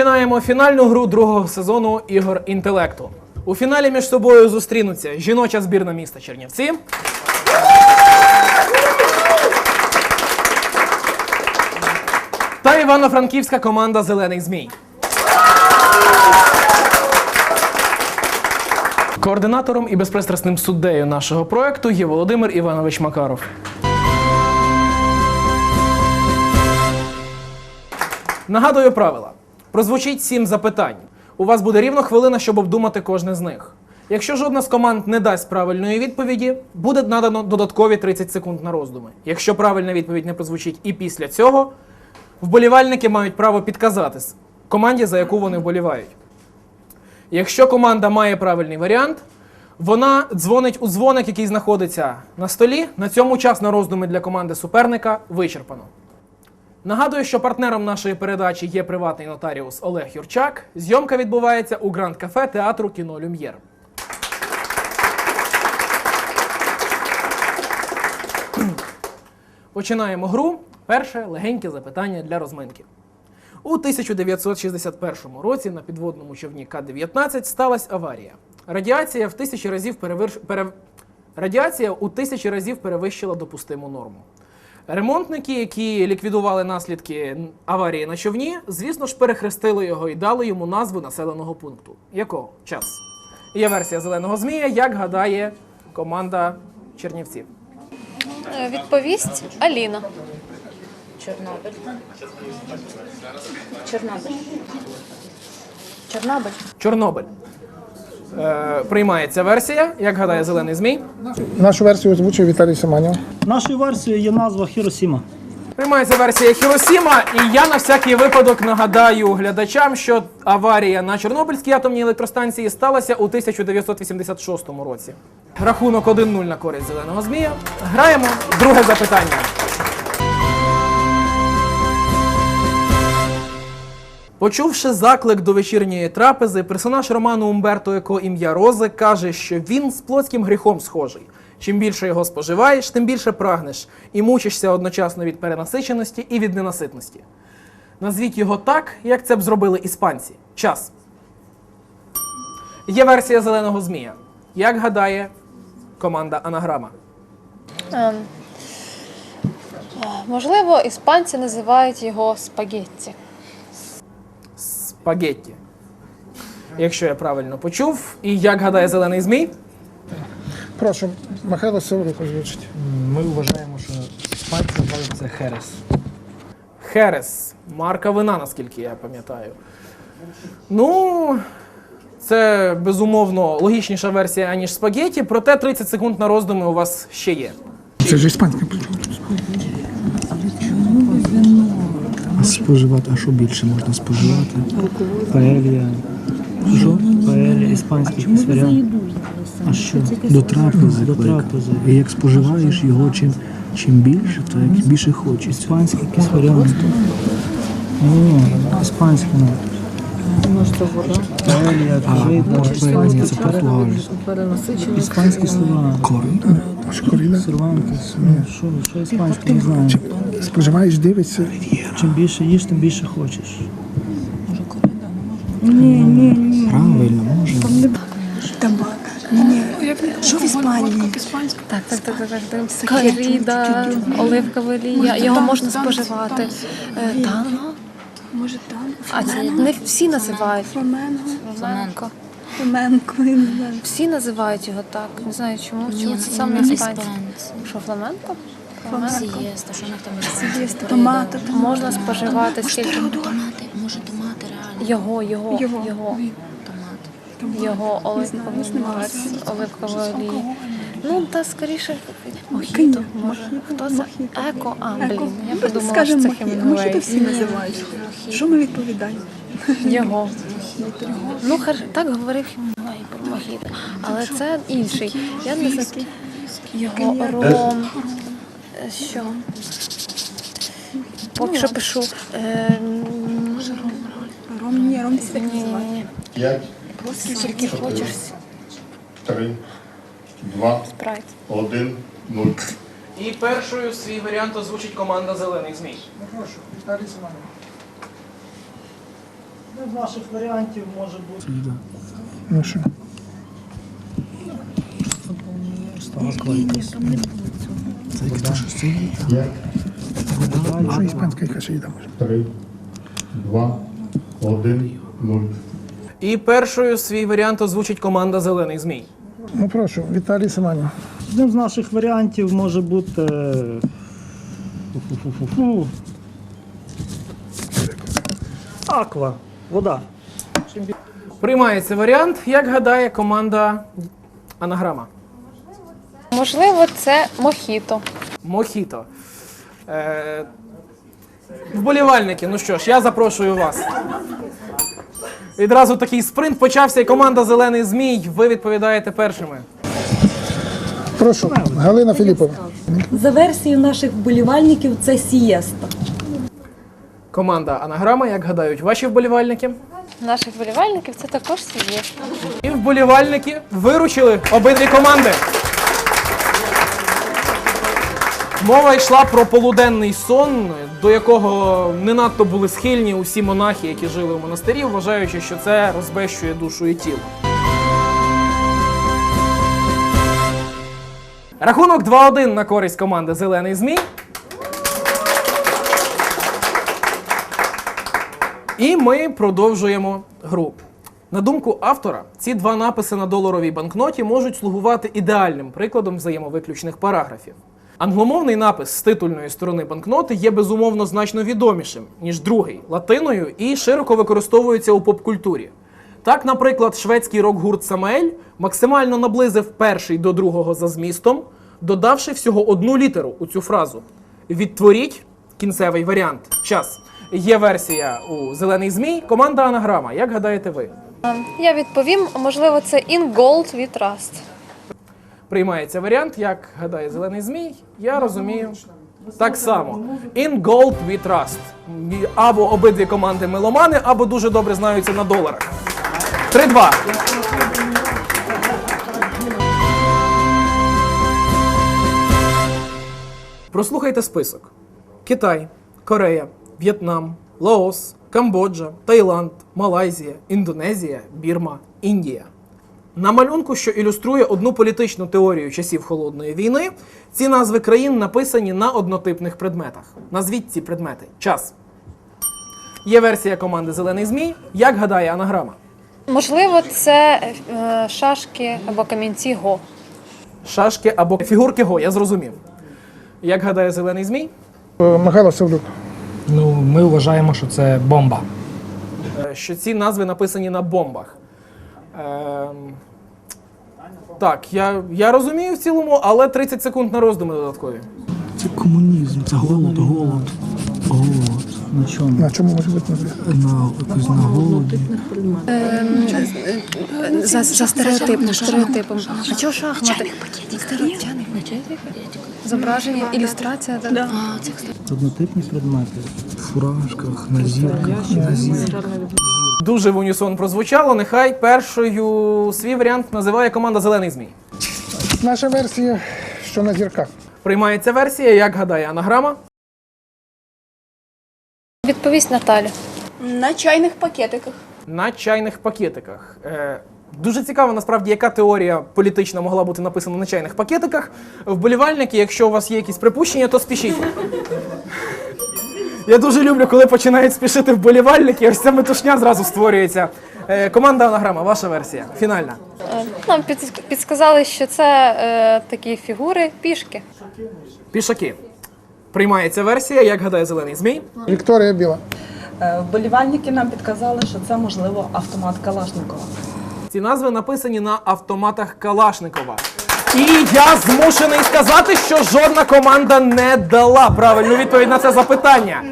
починаємо фінальну гру другого сезону ігор інтелекту. У фіналі між собою зустрінуться жіноча збірна міста Чернівці. Та івано-франківська команда Зелений Змій. Координатором і безпристрасним суддею нашого проекту є Володимир Іванович Макаров. Нагадую правила. Прозвучить сім запитань. У вас буде рівно хвилина, щоб обдумати кожне з них. Якщо жодна з команд не дасть правильної відповіді, буде надано додаткові 30 секунд на роздуми. Якщо правильна відповідь не прозвучить і після цього, вболівальники мають право підказати команді, за яку вони вболівають. Якщо команда має правильний варіант, вона дзвонить у дзвоник, який знаходиться на столі. На цьому час на роздуми для команди суперника вичерпано. Нагадую, що партнером нашої передачі є приватний нотаріус Олег Юрчак. Зйомка відбувається у Гранд Кафе театру кіно Люм'єр. Починаємо гру. Перше легеньке запитання для розминки. У 1961 році на підводному човні К-19 сталася аварія. Радіація в тисячі разів перевирш... пере... Радіація у тисячі разів перевищила допустиму норму. Ремонтники, які ліквідували наслідки аварії на човні, звісно ж, перехрестили його і дали йому назву населеного пункту. Якого? Час. Є версія зеленого змія, як гадає команда Чернівців. Е, Відповість Аліна. Чорнобиль. Чорнобиль. Чорнобиль. Чорнобиль. Е, приймається версія, як гадає зелений змій. Нашу версію озвучив Віталій Семенів. Нашою версією є назва Хіросіма. Приймається версія Хіросіма, і я на всякий випадок нагадаю глядачам, що аварія на Чорнобильській атомній електростанції сталася у 1986 році. Рахунок 1-0 на користь зеленого змія. Граємо друге запитання. Почувши заклик до вечірньої трапези, персонаж роману Умберто Еко ім'я Рози каже, що він з плотським гріхом схожий. Чим більше його споживаєш, тим більше прагнеш і мучишся одночасно від перенасиченості і від ненаситності. Назвіть його так, як це б зробили іспанці. Час. Є версія зеленого змія. Як гадає команда Анаграма? Ем, Можливо, іспанці називають його спагетті. Спагетті. Якщо я правильно почув. І як гадає зелений змій? Прошу, Михайло Саврик озвучить. Ми вважаємо, що назвали це Херес. Херес. Марка вина, наскільки я пам'ятаю. Ну, це безумовно логічніша версія, аніж спагеті, проте 30 секунд на роздуми у вас ще є. Це ж іспанська. А споживати, а що більше можна споживати? Паелія. Що? Паелія, іспанський якийсь варіант. А що? До трапези. До трапези. І як споживаєш його чим, чим більше, то як більше хочеш. Іспанський якийсь варіант. Ні, іспанський це Паелія, паелія, це Португалія. Іспанські слова. Коріна. Ну, що, що іспанське, не знаю. Споживаєш, дивишся. Чим більше їш, тим більше хочеш. Правильно, може. Табака. Ні, ні. Що в Іспанії? Так, так, так, так, так. Коріда, оливкова олія. Його можна споживати. Е, Танго. Може там? А це не всі називають. Фламенго. Фламенко. Фламенко. я. Всі називають його так. Не знаю чому. Чому це саме іспанці? Що, фламенко? Фламенко. Сієста, що в там Є томати. Можна споживати скільки. Томати, може томати реально. Його, його, Його. його. Томат. Його оливковий олії. Ну, та скоріше мохіто, може. Хто це? Еко, а, блін, я подумала, що це Хемінгуей. всі називають. Що ми відповідаємо? Його. Ну, так говорив Хемінгуей про мохіто. Але це інший. Я не знаю. Його ром. Що? Поки що пишу. Е, Ром, ні, ром всі ні, називають. ні, П'ять, Скільки хочеш, три, два, спрайт. один, нуль. І першою свій варіант озвучить команда Зелений Змій. Прошу, Віталій Семенів. З наших варіантів може бути. Ну що? Аква Це якась що іспанська ще йде може? три, два, один, нуль. І першою свій варіант озвучить команда Зелений Змій. Ну прошу, Віталій Семенів. Одним з наших варіантів може бути. Фу-фу-фу-фу. Аква. Вода. Приймається варіант, як гадає команда Анаграма. Можливо, це мохіто. Мохіто. Е, вболівальники, ну що ж, я запрошую вас. Відразу такий спринт почався, і команда Зелений Змій. Ви відповідаєте першими. Прошу, Галина Філіпова. За версією наших вболівальників, це сієста. Команда Анаграма, як гадають ваші вболівальники. Наших вболівальників це також сіє. І вболівальники виручили обидві команди. Мова йшла про полуденний сон, до якого не надто були схильні усі монахи, які жили в монастирі, вважаючи, що це розбещує душу і тіло. Рахунок 2-1 на користь команди Зелений Змій. І ми продовжуємо гру. На думку автора, ці два написи на доларовій банкноті можуть слугувати ідеальним прикладом взаємовиключних параграфів. Англомовний напис з титульної сторони банкноти є безумовно значно відомішим, ніж другий латиною і широко використовується у попкультурі. Так, наприклад, шведський рок-гурт Самаель максимально наблизив перший до другого за змістом, додавши всього одну літеру у цю фразу. Відтворіть кінцевий варіант. Час. Є версія у Зелений Змій, команда Анаграма. Як гадаєте ви? Я відповім, можливо, це In Gold We Trust. Приймається варіант, як гадає Зелений Змій. Я розумію. Так само. In gold we trust. Або обидві команди меломани, або дуже добре знаються на доларах. 3-2. Прослухайте список: Китай, Корея, В'єтнам, Лаос, Камбоджа, Таїланд, Малайзія, Індонезія, Бірма, Індія. На малюнку, що ілюструє одну політичну теорію часів холодної війни, ці назви країн написані на однотипних предметах. Назвіть ці предмети. Час. Є версія команди Зелений Змій. Як гадає анаграма? Можливо, це е, шашки або камінці Го. Шашки або фігурки Го, я зрозумів. Як гадає Зелений Змій? Е, Михайло Савлюк. Ну, ми вважаємо, що це бомба. Е, що ці назви написані на бомбах. Ем, так, я, я розумію в цілому, але 30 секунд на роздуми додаткові. Це комунізм, це голод, голод. Голод. На чому? На чому може бути? На якось на голоді. За, за стереотипом, стереотипом. А чого шахмати? Зображення, ілюстрація. Да. Однотипні предмети. В фуражках, на зірках, на зірках. Дуже в унісон прозвучало. Нехай першою свій варіант називає команда Зелений Змій. Наша версія, що на зірках. Приймається версія, як гадає анаграма. Відповість Наталя. На чайних пакетиках. на чайних пакетиках. Е, дуже цікаво, насправді, яка теорія політична могла бути написана на чайних пакетиках. Вболівальники, якщо у вас є якісь припущення, то спішіть. Я дуже люблю, коли починають спішити вболівальники, ось ця метушня зразу створюється. Е, команда Анаграма, ваша версія. Фінальна. Е, Нам під, підсказали, що це е, такі фігури пішки. Пішаки. Приймається версія, як гадає зелений змій. Вікторія Біла. Е, Вболівальники нам підказали, що це можливо автомат Калашникова. Ці назви написані на автоматах Калашникова. І я змушений сказати, що жодна команда не дала правильну відповідь на це запитання.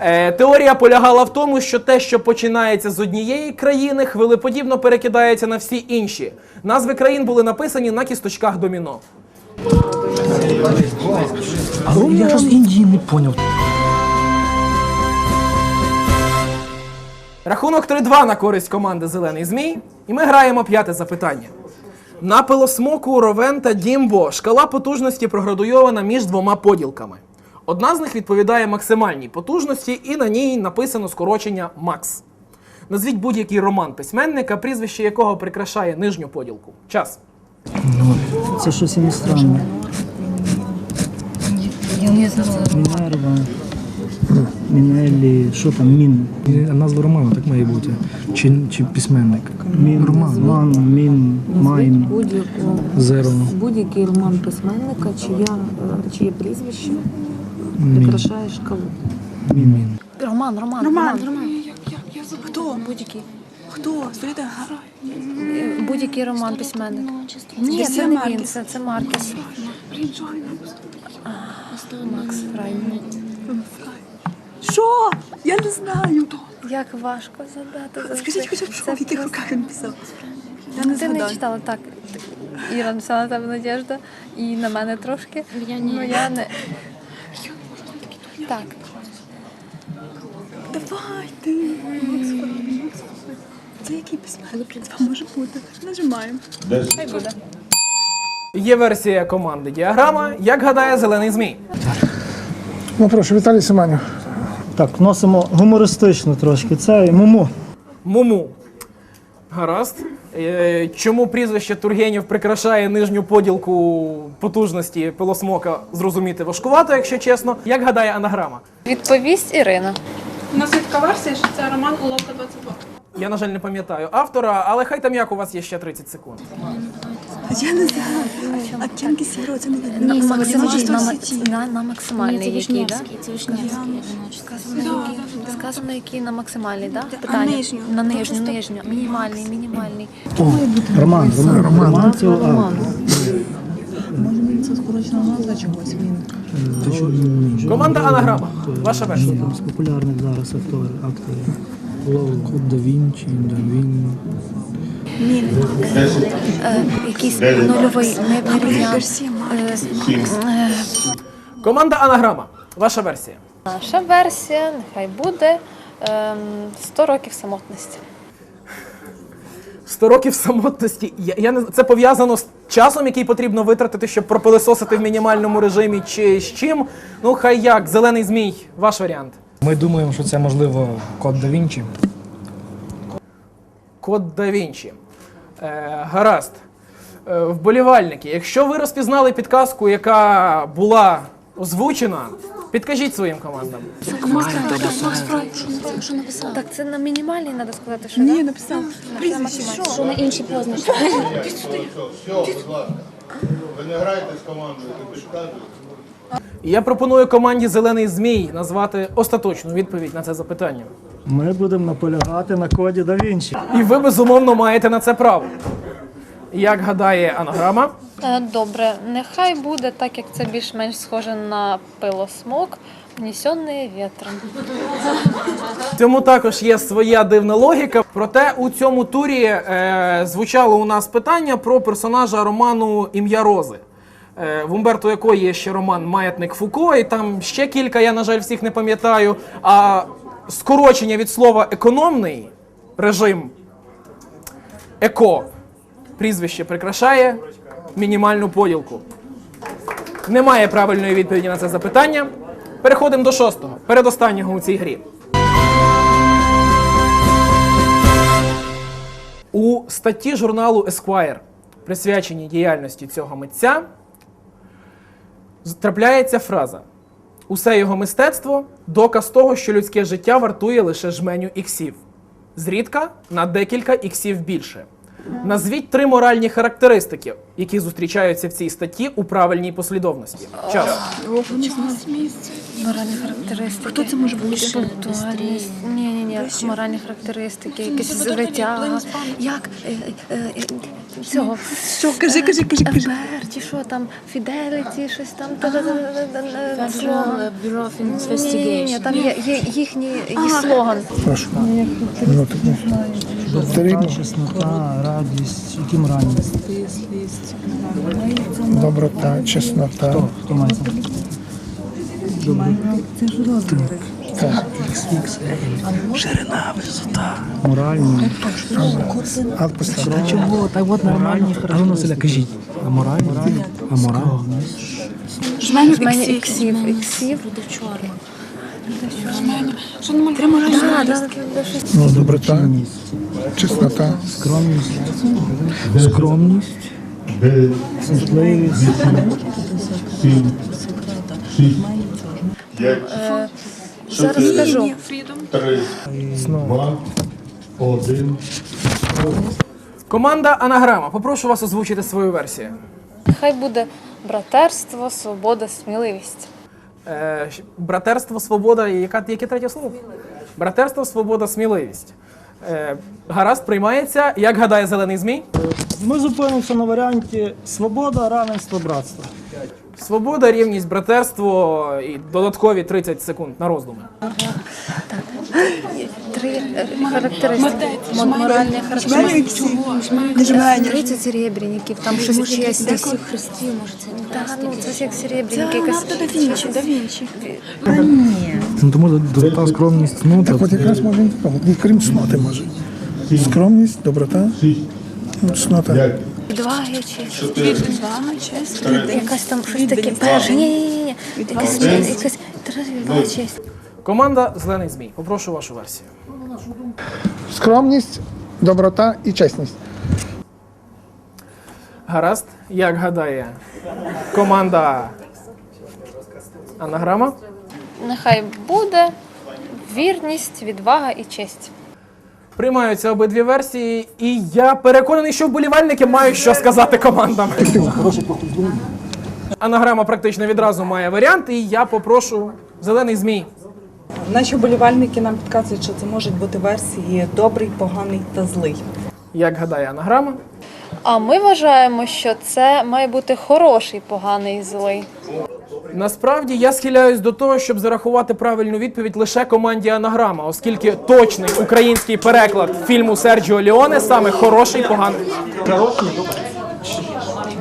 Е, теорія полягала в тому, що те, що починається з однієї країни, хвилеподібно перекидається на всі інші. Назви країн були написані на кісточках доміно. Але я ж Індії не поняв. Рахунок 3-2 на користь команди Зелений Змій. І ми граємо п'яте запитання. На пилосмоку Ровен та Дімбо шкала потужності проградуйована між двома поділками. Одна з них відповідає максимальній потужності, і на ній написано скорочення Макс. Назвіть будь-який роман письменника, прізвище якого прикрашає нижню поділку. Час. Це щось іностранне. Я не знаю. Мінелі, що там, мін. Назва роману так має бути. Чи, чи письменник? Мін, Роман. ман, мін, майн, Зеро. будь-який роман письменника, чия, е, чиє прізвище Мін. прикрашає шкалу. Мін. Мін. Роман, роман, Роман, роман. Хто? Будь-який. Хто? Фріда Е, Будь-який роман письменник. Ні, це це не він, це, це Маркес. Макс Фрай. Що? Я не знаю. Як важко задати. завжди. Скажіть хоча б, що в яких руках він писав? Я не Ти не згадаю. читала так. Іра написала на тебе Надежда і на мене трошки. Я ні. Ну я не. Так. Давайте. Це який письменник? Це може бути. Нажимаємо. Хай буде. Є версія команди Діаграма. Як гадає зелений змій? Ну прошу, Віталій Семенів. Так, вносимо гумористично трошки. Це муму. Муму. Гаразд. Е, Чому прізвище Тургенів прикрашає нижню поділку потужності пилосмока, зрозуміти важкувато, якщо чесно. Як гадає анаграма? Відповість Ірина. У нас є така версія, що це роман Уловка 22. Я, на жаль, не пам'ятаю автора, але хай там як у вас є ще 30 секунд. Я не знаю. А Кенкі Сіро, це не видно. Ні, максимальний, на, на, на максимальний Ні, це який, да? Вишневський, це Вишневський. Сказано, який, сказано, який на максимальний, да? Питання. нижню? На нижню, нижню. Мінімальний, мінімальний. Роман, роман, роман. Роман це. Може скорочена назва чогось він. Команда анаграма. Ваша версія. З популярних зараз актор, акторів. Лоу. Код да Вінчі, да Він. Е, якийсь нульовий, не, Команда анаграма. Ваша версія. наша версія, нехай буде ем, 100 років самотності. 100 років самотності. Я, я не це пов'язано з часом, який потрібно витратити, щоб пропилисосити в мінімальному режимі, чи з чим. Ну, хай як, зелений змій, ваш варіант. Ми думаємо, що це можливо код да Вінчі. Код да Вінчі. Е, гаразд. Е, вболівальники, якщо ви розпізнали підказку, яка була озвучена, підкажіть своїм командам. Що написав? Так, це на мінімальний треба сказати, що Ні, да? написав. Прізвище. Що на інші позначки? Все, будь ласка. Ви не граєте з командою, ви підказуєте. Я пропоную команді Зелений Змій назвати остаточну відповідь на це запитання. Ми будемо наполягати на коді да Вінчі. І ви безумовно маєте на це право. Як гадає анаграма, Е, Добре, нехай буде так, як це більш-менш схоже на пилосмок, внесений вітром. в цьому також є своя дивна логіка. Проте у цьому турі е, звучало у нас питання про персонажа роману Ім'я Рози. Е, в Умберто якої є ще роман Маятник Фуко, і там ще кілька, я, на жаль, всіх не пам'ятаю. А скорочення від слова економний режим еко прізвище прикрашає мінімальну поділку. Немає правильної відповіді на це запитання. Переходимо до шостого, передостаннього у цій грі. У статті журналу Esquire, присвяченій діяльності цього митця, трапляється фраза: Усе його мистецтво доказ того, що людське життя вартує лише жменю іксів. Зрідка на декілька іксів більше. Назвіть три моральні характеристики, які зустрічаються в цій статті у правильній послідовності. Час. Моральні характеристики. Хто це може бути? Пунктуальність. Ні, ні, ні. Моральні характеристики, якесь звиття. Як е, е, е, цього Що, кажи, кажи, кажи, кажи. ФБР, чи що там, Fidelity, щось там. Federal Bureau of Ні, ні, там є, їхній слоган. Прошу. Чеснота, радість, які моральність. Доброта, чеснота. Хто? Хто має це ж розміри. Ширина, висота. моральні. А Та? Так от нормальні А ну, Василя, кажіть. А морально? А морально? Жменю іксів. Іксів. Буде чорно. Ну, доброта, Чистота. скромність, скромність, світливість, зараз скажу. Один Команда Анаграма. Попрошу вас озвучити свою версію. Хай буде братерство, свобода, сміливість. Е, братерство, свобода яка, яке третє слово? Братерство, свобода, сміливість. Е, гаразд приймається. Як гадає зелений змій? Ми зупинимося на варіанті свобода, равенство, братство. Свобода, рівність, братерство і додаткові 30 секунд на роздуми. Три е, характеристики. Моральні характеристики. Нажимання. 30 серебряників, там щось чесність. Христів, може це не Та, ну, це як Це серебряники. Леонардо да Вінчі, да Вінчі. Ну, тому доброта, скромність, ну, Так от якраз може такому. Крім сноти може. Скромність, доброта, Шість, чеснота. п'ять, честь. Якась там щось таке. Перше, ні, ні, ні. Якась, якась, честь. Команда Зелений Змій. Попрошу вашу версію. Скромність, доброта і чесність. Гаразд. Як гадає команда Анаграма? Нехай буде вірність, відвага і честь. Приймаються обидві версії, і я переконаний, що вболівальники мають що сказати командам. Анаграма практично відразу має варіант, і я попрошу зелений змій. Наші вболівальники нам підказують, що це можуть бути версії добрий, поганий та злий. Як гадає анаграма? А ми вважаємо, що це має бути хороший, поганий злий. Насправді я схиляюсь до того, щоб зарахувати правильну відповідь лише команді Анаграма, оскільки точний український переклад фільму Серджіо Ліоне саме хороший, поганий.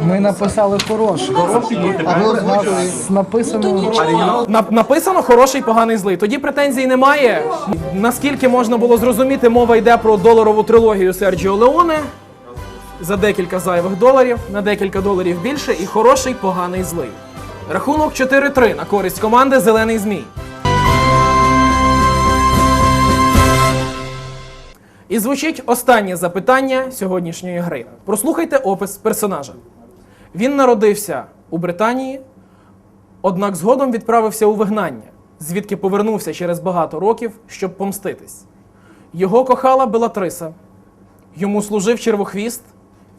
Ми написали хороший. А ви написано Нап- написано хороший, поганий, злий. Тоді претензій немає. Наскільки можна було зрозуміти, мова йде про доларову трилогію Серджіо Леоне за декілька зайвих доларів, на декілька доларів більше, і хороший, поганий, злий. Рахунок 4-3 на користь команди Зелений Змій. І звучить останнє запитання сьогоднішньої гри. Прослухайте опис персонажа. Він народився у Британії, однак згодом відправився у вигнання, звідки повернувся через багато років, щоб помститись. Його кохала Белатриса, йому служив червохвіст,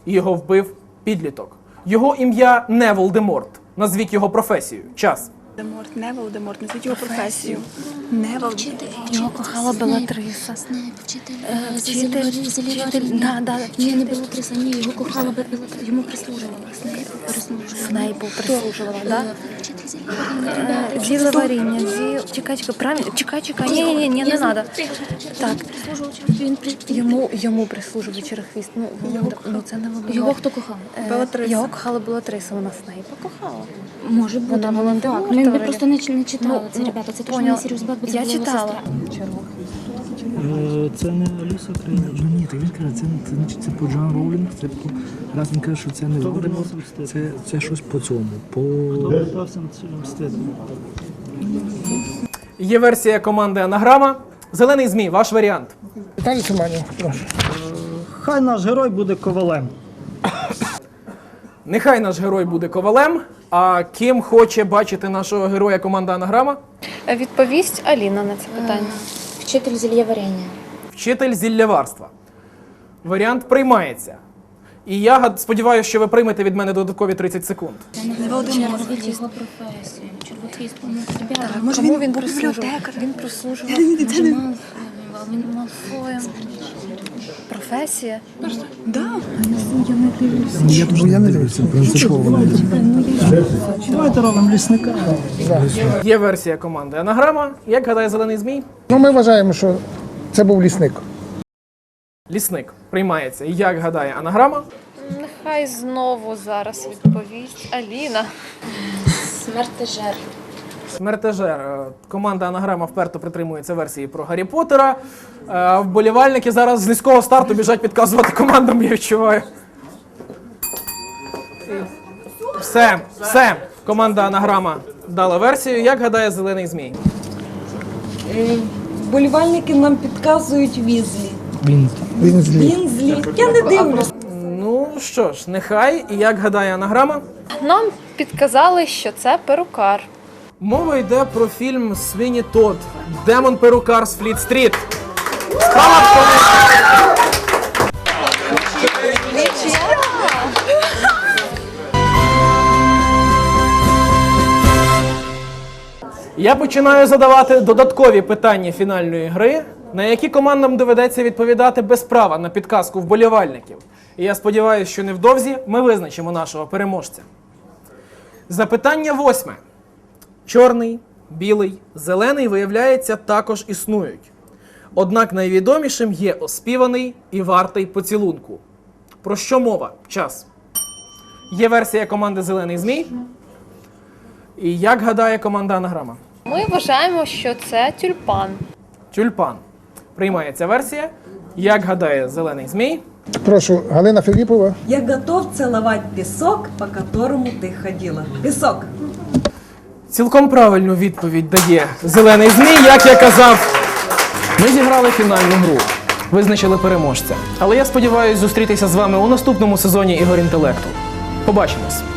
і його вбив підліток. Його ім'я не Волдеморт. Назвіть його професію. Час. Волдеморт, не Волдеморт, назвіть його професію. Не Волдеморт. Його кохала Белатриса. Вчитель, Е, е, вчитель, вчитель, да, да, Ні, не. Белатриса, ні, його кохала Белатриса, йому прислужувала. Снейп прислужувала. Снейпу прислужувала, да? Вчитель Зеліварі. Е, Зіле варіння, зі... Чекай, чекай, правильно? Чекай, чекай, ні, ні, ні, не надо. Так, йому, йому прислужував черехвіст. Ну, ну це не Володимир. Його хто кохав? Е, Белатриса. Його кохала Белатриса, вона Снейпа кохала. Може бути, Вона але ми просто не, не читали Ну, це, ну, ребята. Це точно не Сіріус Блек, бо це Я була його читала. сестра. Е, Це не Аліса Україна. Ну ні, так він каже, це, це, значить, це по Джон Роулінг, це по. Раз він каже, що це не Волдеморт, це, це щось по цьому. По... Є версія команди Анаграма. Зелений Змій, ваш варіант. Віталій Семенів, прошу. Хай наш герой буде ковалем. Нехай наш герой буде ковалем. А ким хоче бачити нашого героя команда Анаграма? Е, Відповість Аліна на це питання. Вчитель зельєварення. Вчитель зілляварства. Варіант приймається. І я гад- сподіваюся, що ви приймете від мене додаткові 30 секунд. Не Володимир. Його професію. Чорвотвіст. Ребята, Може він він був бібліотекар? Він прислужував може, мав, він Малфоєм. Професія. Да. Я дуже не дивився, принципово. Давайте робимо лісника. Є версія команди Анаграма. Як гадає зелений змій? Ну, ми вважаємо, що це був лісник. Лісник приймається. Як гадає Анаграма? Нехай знову зараз відповість Аліна. смертежер. Смертежер. Е, Команда Анаграма вперто притримується версії про Гаррі Поттера. Е, вболівальники зараз з низького старту біжать підказувати командам, я відчуваю. Все, все. Команда Анаграма дала версію. Як гадає зелений змій? Е, Вболівальники нам підказують візлі. Він Він. Вінзлі. Я не дивлюсь. Ну що ж, нехай, і як гадає анаграма, Нам підказали, що це перукар. Мова йде про фільм Свіні Тодд Демон перукар з Фліт Стріт. Справа. Я починаю задавати додаткові питання фінальної гри, на які командам доведеться відповідати без права на підказку вболівальників. І я сподіваюся, що невдовзі ми визначимо нашого переможця. Запитання восьме. Чорний, білий, зелений, виявляється, також існують. Однак найвідомішим є оспіваний і вартий поцілунку. Про що мова? Час. Є версія команди Зелений Змій. І як гадає команда Анаграма? Ми вважаємо, що це тюльпан. Тюльпан. Приймається версія. Як гадає Зелений Змій? Прошу, Галина Філіпова. Я готов цілувати пісок, по которому ти ходила. Пісок. Цілком правильну відповідь дає Зелений Змій, як я казав. Ми зіграли фінальну гру, визначили переможця. Але я сподіваюся зустрітися з вами у наступному сезоні Ігор інтелекту. Побачимось!